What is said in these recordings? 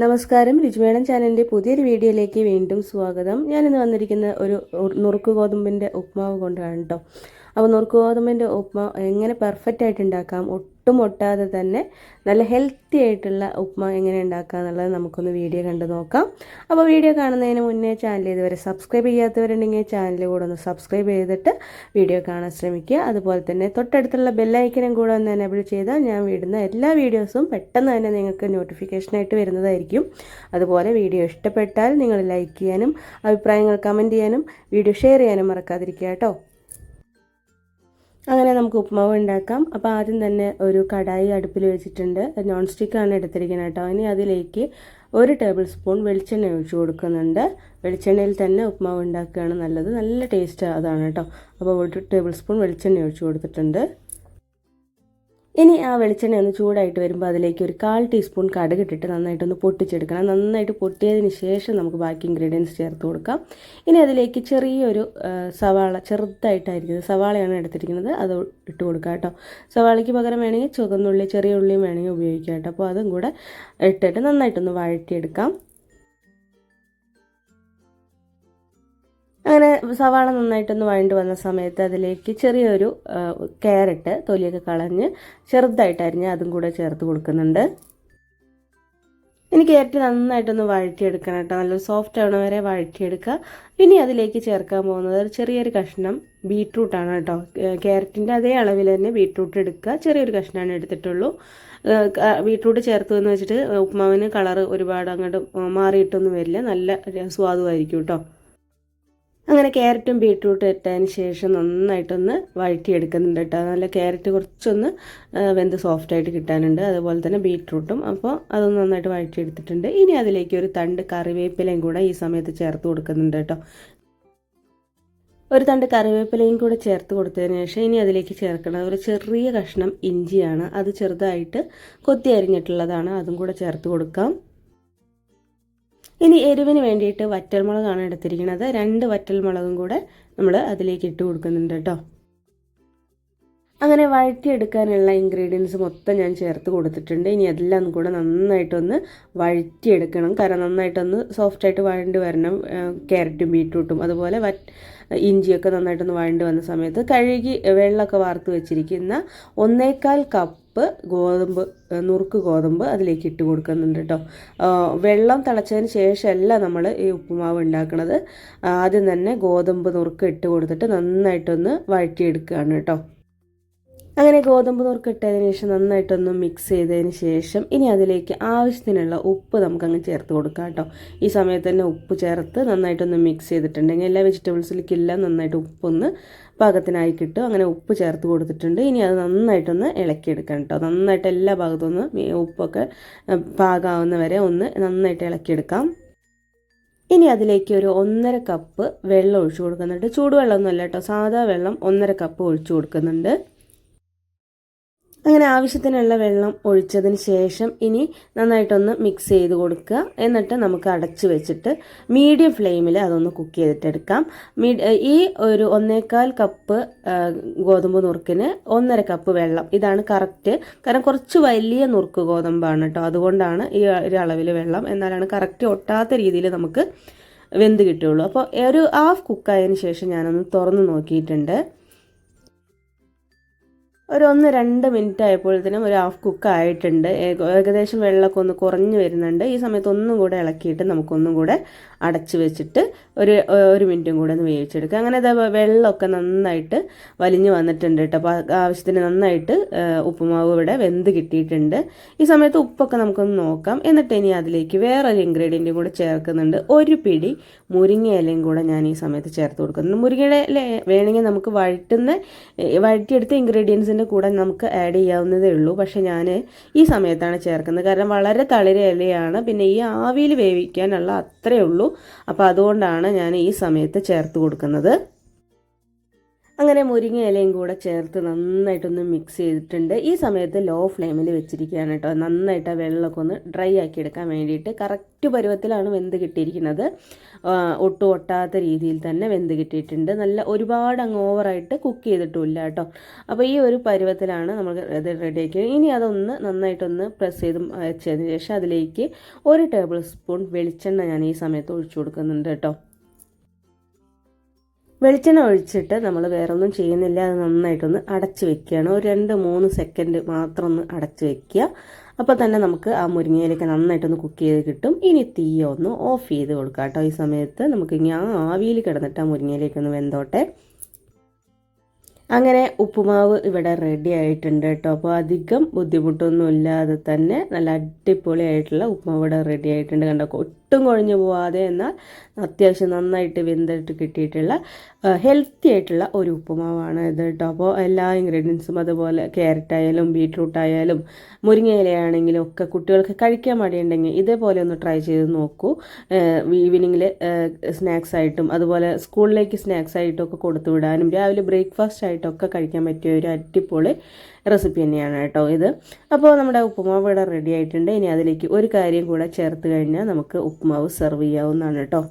നമസ്കാരം രുചിമേളം ചാനലിന്റെ പുതിയൊരു വീഡിയോയിലേക്ക് വീണ്ടും സ്വാഗതം. ഞാനിന്ന് വന്നിരിക്കുന്ന ഒരു നുറുക്ക് ഗോതമ്പിന്റെ ഉപ്മാവ് കൊണ്ടാണ് കേട്ടോ അപ്പോൾ നുറുക്ക് ഗോതമ്പിന്റെ ഉപ്മാവ് എങ്ങനെ പെർഫെക്റ്റ് ആയിട്ട് ഉണ്ടാക്കാം? ഒട്ടും ഒട്ടാതെ തന്നെ നല്ല ഹെൽത്തി ആയിട്ടുള്ള ഉപ്മ എങ്ങനെ ഉണ്ടാക്കുക എന്നുള്ളത് നമുക്കൊന്ന് വീഡിയോ കണ്ടു നോക്കാം. അപ്പോൾ വീഡിയോ കാണുന്നതിന് മുന്നേ ചാനൽ ഇതുവരെ സബ്സ്ക്രൈബ് ചെയ്യാത്തവരുണ്ടെങ്കിൽ ചാനൽ കൂടെ ഒന്ന് സബ്സ്ക്രൈബ് ചെയ്തിട്ട് വീഡിയോ കാണാൻ ശ്രമിക്കുക. അതുപോലെ തന്നെ തൊട്ടടുത്തുള്ള ബെല്ലൈക്കനും കൂടെ ഒന്ന് എനേബിൾ ചെയ്താൽ ഞാൻ വിടുന്ന എല്ലാ വീഡിയോസും പെട്ടെന്ന് തന്നെ നിങ്ങൾക്ക് നോട്ടിഫിക്കേഷനായിട്ട് വരുന്നതായിരിക്കും. അതുപോലെ വീഡിയോ ഇഷ്ടപ്പെട്ടാൽ നിങ്ങൾ ലൈക്ക് ചെയ്യാനും അഭിപ്രായങ്ങൾ കമന്റ് ചെയ്യാനും വീഡിയോ ഷെയർ ചെയ്യാനും മറക്കാതിരിക്കുക കേട്ടോ. അങ്ങനെ നമുക്ക് ഉപ്മാവ് ഉണ്ടാക്കാം. അപ്പോൾ ആദ്യം തന്നെ ഒരു കടായി അടുപ്പിൽ വെച്ചിട്ടുണ്ട്. നോൺ സ്റ്റിക്കാണ് എടുത്തിരിക്കുന്നത് കേട്ടോ. ഇനി അതിലേക്ക് ഒരു ടേബിൾ സ്പൂൺ വെളിച്ചെണ്ണ ഒഴിച്ചു കൊടുക്കുന്നുണ്ട്. വെളിച്ചെണ്ണയിൽ തന്നെ ഉപ്മാവ് ഉണ്ടാക്കുകയാണ് നല്ലത്. നല്ല ടേസ്റ്റ് അതാണ് കേട്ടോ. അപ്പോൾ ഒരു ടേബിൾ സ്പൂൺ വെളിച്ചെണ്ണ ഒഴിച്ചു കൊടുത്തിട്ടുണ്ട്. ഇനി ആ വെളിച്ചെണ്ണ ഒന്ന് ചൂടായിട്ട് വരുമ്പോൾ അതിലേക്ക് ഒരു കാൽ ടീസ്പൂൺ കടുക് ഇട്ടിട്ട് നന്നായിട്ടൊന്ന് പൊട്ടിച്ചെടുക്കണം. നന്നായിട്ട് പൊട്ടിയതിന് ശേഷം നമുക്ക് ബാക്കി ഇൻഗ്രീഡിയൻസ് ചേർത്ത് കൊടുക്കാം. ഇനി അതിലേക്ക് ചെറിയൊരു സവാള ചെറുതായിട്ടായിരിക്കുന്നത് സവാളയാണ് എടുത്തിരിക്കുന്നത്. അത് ഇട്ട് കൊടുക്കുക കേട്ടോ. സവാളയ്ക്ക് പകരം വേണമെങ്കിൽ ചുവന്നുള്ളി ചെറിയ ഉള്ളിയും വേണമെങ്കിൽ ഉപയോഗിക്കാം കേട്ടോ. അപ്പോൾ അതും കൂടെ ഇട്ടിട്ട് നന്നായിട്ടൊന്ന് വഴറ്റിയെടുക്കാം. അങ്ങനെ സവാള നന്നായിട്ടൊന്ന് വഴണ്ട് വന്ന സമയത്ത് അതിലേക്ക് ചെറിയൊരു ക്യാരറ്റ് തൊലിയൊക്കെ കളഞ്ഞ് ചെറുതായിട്ട് അരിഞ്ഞ് അതും കൂടെ ചേർത്ത് കൊടുക്കുന്നുണ്ട്. ഇനി ക്യാരറ്റ് നന്നായിട്ടൊന്ന് വഴറ്റിയെടുക്കണം കേട്ടോ. നല്ല സോഫ്റ്റ് ആവണ വരെ വഴറ്റിയെടുക്കുക. ഇനി അതിലേക്ക് ചേർക്കാൻ പോകുന്നത് ചെറിയൊരു കഷ്ണം ബീട്രൂട്ടാണ് കേട്ടോ. ക്യാരറ്റിന്റെ അതേ അളവിൽ തന്നെ ബീട്രൂട്ട് എടുക്കുക. ചെറിയൊരു കഷ്ണമാണ് എടുത്തിട്ടുള്ളൂ. ബീട്രൂട്ട് ചേർത്ത് എന്ന് വെച്ചിട്ട് ഉപ്മാവിന് കളർ ഒരുപാട് അങ്ങോട്ട് മാറിയിട്ടൊന്നും വരില്ല. നല്ല സ്വാദുമായിരിക്കും കേട്ടോ. അങ്ങനെ ക്യാരറ്റും ബീട്രൂട്ടും ഇട്ടതിന് ശേഷം നന്നായിട്ടൊന്ന് വഴറ്റിയെടുക്കുന്നുണ്ട് കേട്ടോ. നല്ല ക്യാരറ്റ് കുറച്ചൊന്ന് വെന്ത് സോഫ്റ്റായിട്ട് കിട്ടാനുണ്ട്. അതുപോലെ തന്നെ ബീട്രൂട്ടും. അപ്പോൾ അതൊന്ന് നന്നായിട്ട് വഴറ്റിയെടുത്തിട്ടുണ്ട്. ഇനി അതിലേക്ക് ഒരു തണ്ട് കറിവേപ്പിലയും കൂടെ ഈ സമയത്ത് ചേർത്ത് കൊടുക്കുന്നുണ്ട് കേട്ടോ. ഒരു തണ്ട് കറിവേപ്പിലയും കൂടെ ചേർത്ത് കൊടുത്തതിന് ശേഷം ഇനി അതിലേക്ക് ചേർക്കണം ഒരു ചെറിയ കഷ്ണം ഇഞ്ചിയാണ്. അത് ചെറുതായിട്ട് കൊത്തി അരിഞ്ഞിട്ടുള്ളതാണ്. അതും കൂടെ ചേർത്ത് കൊടുക്കാം. ഇനി എരിവിന് വേണ്ടിയിട്ട് വറ്റൽമുളകാണ് എടുത്തിരിക്കുന്നത്. രണ്ട് വറ്റൽമുളകും കൂടെ നമ്മൾ അതിലേക്ക് ഇട്ട് കൊടുക്കുന്നുണ്ട് കേട്ടോ. അങ്ങനെ വഴറ്റിയെടുക്കാനുള്ള ഇൻഗ്രീഡിയൻസ് മൊത്തം ഞാൻ ചേർത്ത് കൊടുത്തിട്ടുണ്ട്. ഇനി എല്ലാം കൂടെ നന്നായിട്ടൊന്ന് വഴറ്റിയെടുക്കണം. കാരണം നന്നായിട്ടൊന്ന് സോഫ്റ്റായിട്ട് വഴണ്ട് വരണം. ക്യാരറ്റും ബീട്രൂട്ടും അതുപോലെ ഇഞ്ചിയൊക്കെ നന്നായിട്ടൊന്ന് വഴണ്ട് വന്ന സമയത്ത് കഴുകി വെള്ളമൊക്കെ വാർത്ത് വെച്ചിരിക്കുന്ന ഒന്നേക്കാൽ കപ്പ് ഗോതമ്പ് നുറുക്ക് ഗോതമ്പ് അതിലേക്ക് ഇട്ട് കൊടുക്കുന്നുണ്ട് കേട്ടോ വെള്ളം തിളച്ചതിന് ശേഷമല്ല നമ്മൾ ഈ ഉപ്പുമാവ് ഉണ്ടാക്കുന്നത് ആദ്യം തന്നെ ഗോതമ്പ് നുറുക്ക് ഇട്ട് കൊടുത്തിട്ട് നന്നായിട്ടൊന്ന് വഴറ്റിയെടുക്കുകയാണ് കേട്ടോ അങ്ങനെ ഗോതമ്പ് നുറുക്ക് ഇട്ടതിന് ശേഷം നന്നായിട്ടൊന്ന് മിക്സ് ചെയ്തതിന് ശേഷം ഇനി അതിലേക്ക് ആവശ്യത്തിനുള്ള ഉപ്പ് നമുക്കങ്ങ് ചേർത്ത് കൊടുക്കാം കേട്ടോ. ഈ സമയത്ത് തന്നെ ഉപ്പ് ചേർത്ത് നന്നായിട്ടൊന്ന് മിക്സ് ചെയ്തിട്ടുണ്ടെങ്കിൽ എല്ലാ വെജിറ്റബിൾസിലേക്കെല്ലാം നന്നായിട്ട് ഉപ്പൊന്ന് പാകത്തിനായി കിട്ടും. അങ്ങനെ ഉപ്പ് ചേർത്ത് കൊടുത്തിട്ടുണ്ട്. ഇനി അത് നന്നായിട്ടൊന്ന് ഇളക്കിയെടുക്കാം കേട്ടോ. നന്നായിട്ട് എല്ലാ ഭാഗത്തുനിന്ന് ഉപ്പൊക്കെ പാകാവുന്ന വരെ ഒന്ന് നന്നായിട്ട് ഇളക്കിയെടുക്കാം. ഇനി അതിലേക്ക് ഒരു ഒന്നര കപ്പ് വെള്ളം ഒഴിച്ചു കൊടുക്കുന്നുണ്ട്. ചൂടുവെള്ളമൊന്നുമല്ല കേട്ടോ. സാധാ വെള്ളം ഒന്നര കപ്പ് ഒഴിച്ചു കൊടുക്കുന്നുണ്ട്. അങ്ങനെ ആവശ്യത്തിനുള്ള വെള്ളം ഒഴിച്ചതിന് ശേഷം ഇനി നന്നായിട്ടൊന്ന് മിക്സ് ചെയ്ത് കൊടുക്കുക. എന്നിട്ട് നമുക്ക് അടച്ച് വെച്ചിട്ട് മീഡിയം ഫ്ലെയിമിൽ അതൊന്ന് കുക്ക് ചെയ്തിട്ടെടുക്കാം. ഈ ഒരു ഒന്നേകാൽ കപ്പ് ഗോതമ്പ് നുറുക്കിന് ഒന്നര കപ്പ് വെള്ളം. ഇതാണ് കറക്റ്റ് കാരണം കുറച്ച് വലിയ നുറുക്ക് ഗോതമ്പാണ് കേട്ടോ. അതുകൊണ്ടാണ് ഈ ഒരു അളവിൽ വെള്ളം. എന്നാലാണ് കറക്റ്റ് ഒട്ടാത്ത രീതിയിൽ നമുക്ക് വെന്ത് കിട്ടുകയുള്ളൂ. അപ്പോൾ ഒരു ഹാഫ് കുക്കായതിന് ശേഷം ഞാനൊന്ന് തുറന്ന് നോക്കിയിട്ടുണ്ട്. ഒരു ഒന്ന് രണ്ട് മിനിറ്റ് ആയപ്പോഴത്തേനും ഒരു ഹാഫ് കുക്ക് ആയിട്ടുണ്ട്. ഏകദേശം വെള്ളമൊക്കെ ഒന്ന് കുറഞ്ഞു വരുന്നുണ്ട്. ഈ സമയത്ത് ഒന്നും കൂടെ ഇളക്കിയിട്ട് നമുക്കൊന്നും കൂടെ അടച്ച് വെച്ചിട്ട് ഒരു ഒരു മിനിറ്റും കൂടെ ഒന്ന് വേവിച്ചെടുക്കുക അങ്ങനെ അത് വെള്ളമൊക്കെ നന്നായിട്ട് വലിഞ്ഞു വന്നിട്ടുണ്ട് കേട്ടോ. അപ്പോൾ ആവശ്യത്തിന് നന്നായിട്ട് ഉപ്പുമാവ് ഇവിടെ വെന്ത് കിട്ടിയിട്ടുണ്ട്. ഈ സമയത്ത് ഉപ്പൊക്കെ നമുക്കൊന്ന് നോക്കാം. എന്നിട്ട് ഇനി അതിലേക്ക് വേറൊരു ഇൻഗ്രീഡിയന്റും കൂടെ ചേർക്കുന്നുണ്ട്. ഒരു പിടി മുരിങ്ങ ഇലയും കൂടെ ഞാൻ ഈ സമയത്ത് ചേർത്ത് കൊടുക്കുന്നുണ്ട്. മുരിങ്ങയുടെ വേണമെങ്കിൽ നമുക്ക് വഴറ്റുന്ന വഴറ്റിയെടുത്ത ഇൻഗ്രീഡിയൻസിന്റെ കൂടെ നമുക്ക് ആഡ് ചെയ്യാവുന്നതേ ഉള്ളൂ. പക്ഷേ ഞാൻ ഈ സമയത്താണ് ചേർക്കുന്നത്. കാരണം വളരെ തളിര ഇലയാണ് പിന്നെ ഈ ആവിയിൽ വേവിക്കാനുള്ള അത്രയേ ഉള്ളൂ. അപ്പോൾ അതുകൊണ്ടാണ് ഞാൻ ഈ സമയത്ത് ചേർത്ത് കൊടുക്കുന്നത്. അങ്ങനെ മുരിങ്ങ ഇലയും കൂടെ ചേർത്ത് നന്നായിട്ടൊന്ന് മിക്സ് ചെയ്തിട്ടുണ്ട്. ഈ സമയത്ത് ലോ ഫ്ലെയിമിൽ വെച്ചിരിക്കുകയാണ് കേട്ടോ. നന്നായിട്ട് ആ വെള്ളമൊക്കെ ഒന്ന് ഡ്രൈ ആക്കി എടുക്കാൻ വേണ്ടിയിട്ട് കറക്റ്റ് പരുവത്തിലാണ് വെന്ത് കിട്ടിയിരിക്കുന്നത്. ഒട്ടും ഒട്ടാത്ത രീതിയിൽ തന്നെ വെന്ത് കിട്ടിയിട്ടുണ്ട്. നല്ല ഒരുപാട് അങ്ങ് ഓവറായിട്ട് കുക്ക് ചെയ്തിട്ടില്ല കേട്ടോ. അപ്പോൾ ഈ ഒരു പരുവത്തിലാണ് നമ്മൾ ഇത് റെഡിയാക്കിയത് ഇനി അതൊന്ന് നന്നായിട്ടൊന്ന് പ്രസ് ചെയ്ത് വെച്ചതിന് ശേഷം അതിലേക്ക് ഒരു ടേബിൾ സ്പൂൺ വെളിച്ചെണ്ണ ഞാൻ ഈ സമയത്ത് ഒഴിച്ചു കൊടുക്കുന്നുണ്ട് കേട്ടോ. വെളിച്ചെണ്ണ ഒഴിച്ചിട്ട് നമ്മൾ വേറെ ഒന്നും ചെയ്യുന്നില്ല. അത് നന്നായിട്ടൊന്ന് അടച്ചു വെക്കുകയാണ്. ഒരു രണ്ട് മൂന്ന് സെക്കൻഡ് മാത്രം ഒന്ന് അടച്ചു വെക്കുക. അപ്പോൾ തന്നെ നമുക്ക് ആ മുരിങ്ങയിലേക്ക് നന്നായിട്ടൊന്ന് കുക്ക് ചെയ്ത് കിട്ടും. ഇനി തീ ഒന്ന് ഓഫ് ചെയ്ത് കൊടുക്കാം കേട്ടോ ഈ സമയത്ത്. നമുക്ക് ഇനി ആ ആവിയിൽ കിടന്നിട്ട് ആ മുരിങ്ങയിലേക്കൊന്ന് വെന്തോട്ടെ. അങ്ങനെ ഉപ്പുമാവ് ഇവിടെ റെഡി ആയിട്ടുണ്ട് കേട്ടോ. അപ്പോൾ അധികം ബുദ്ധിമുട്ടൊന്നും ഇല്ലാതെ തന്നെ നല്ല അടിപൊളിയായിട്ടുള്ള ഉപ്പുമാവ് ഇവിടെ റെഡി ആയിട്ടുണ്ട്. കണ്ടോ ഒട്ടും കുഴഞ്ഞു പോവാതെ എന്നാൽ അത്യാവശ്യം നന്നായിട്ട് വെന്തിട്ട് കിട്ടിയിട്ടുള്ള ഹെൽത്തി ആയിട്ടുള്ള ഒരു ഉപ്പുമാവാണ് ഇത് കേട്ടോ. അപ്പോൾ എല്ലാ ഇൻഗ്രീഡിയൻസും അതുപോലെ ക്യാരറ്റ് ആയാലും ബീട്രൂട്ട് ആയാലും മുരിങ്ങയിലയാണെങ്കിലും ഒക്കെ കുട്ടികൾക്ക് കഴിക്കാൻ മടിയുണ്ടെങ്കിൽ ഇതേപോലെ ഒന്ന് ട്രൈ ചെയ്ത് നോക്കൂ. ഈവനിങ്ങിൽ സ്നാക്സ് ആയിട്ടും അതുപോലെ സ്കൂളിലേക്ക് സ്നാക്സ് ആയിട്ടും ഒക്കെ കൊടുത്തു വിടാനും രാവിലെ ബ്രേക്ക്ഫാസ്റ്റ് ആയിട്ടൊക്കെ കഴിക്കാൻ പറ്റിയ ഒരു അടിപൊളി റെസിപ്പി തന്നെയാണ് കേട്ടോ ഇത്. അപ്പോൾ നമ്മുടെ ഉപ്പുമാവ് ഇവിടെ റെഡി ആയിട്ടുണ്ട്. ഇനി അതിലേക്ക് ഒരു കാര്യം കൂടെ ചേർത്ത് കഴിഞ്ഞാൽ നമുക്ക് ഉപ്പുമാവ് സെർവ് ചെയ്യാവുന്നതാണ് കേട്ടോ.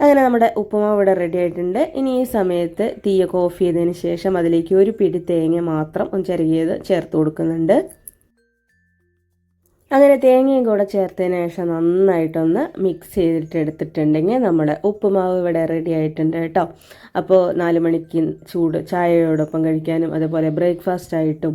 അങ്ങനെ നമ്മുടെ ഉപ്പുമാവ് ഇവിടെ റെഡി ആയിട്ടുണ്ട്. ഇനി ഈ സമയത്ത് തീയൊക്കെ ഓഫ് ചെയ്തതിന് ശേഷം അതിലേക്ക് ഒരു പിടി തേങ്ങ മാത്രം ചെറിയത് ചേർത്ത് കൊടുക്കുന്നുണ്ട്. അങ്ങനെ തേങ്ങയും കൂടെ ചേർത്തതിന് ശേഷം നന്നായിട്ടൊന്ന് മിക്സ് ചെയ്തിട്ട് എടുത്തിട്ടുണ്ടെങ്കിൽ നമ്മുടെ ഉപ്പുമാവ് ഇവിടെ റെഡി ആയിട്ടുണ്ട് കേട്ടോ. അപ്പോൾ നാല് മണിക്ക് ചൂട് ചായയോടൊപ്പം കഴിക്കാനും അതുപോലെ ബ്രേക്ക്ഫാസ്റ്റ് ആയിട്ടും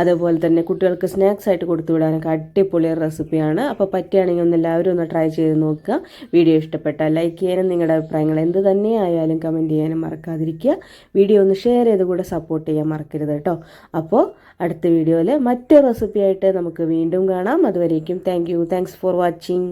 അതുപോലെ തന്നെ കുട്ടികൾക്ക് സ്നാക്സ് ആയിട്ട് കൊടുത്തു വിടാനൊക്കെ അടിപൊളി റെസിപ്പിയാണ്. അപ്പോൾ പറ്റുകയാണെങ്കിൽ ഒന്ന് എല്ലാവരും ഒന്ന് ട്രൈ ചെയ്ത് നോക്കുക. വീഡിയോ ഇഷ്ടപ്പെട്ടാൽ ലൈക്ക് ചെയ്യാനും നിങ്ങളുടെ അഭിപ്രായങ്ങൾ എന്ത് തന്നെ ആയാലും കമന്റ് ചെയ്യാനും മറക്കാതിരിക്കുക. വീഡിയോ ഒന്ന് ഷെയർ ചെയ്ത് കൂടെ സപ്പോർട്ട് ചെയ്യാൻ മറക്കരുത് കേട്ടോ. അപ്പോൾ അടുത്ത വീഡിയോയിൽ മറ്റൊരു റെസിപ്പിയായിട്ട് നമുക്ക് വീണ്ടും കാണാം. അതുവരേക്കും thank you thanks for watching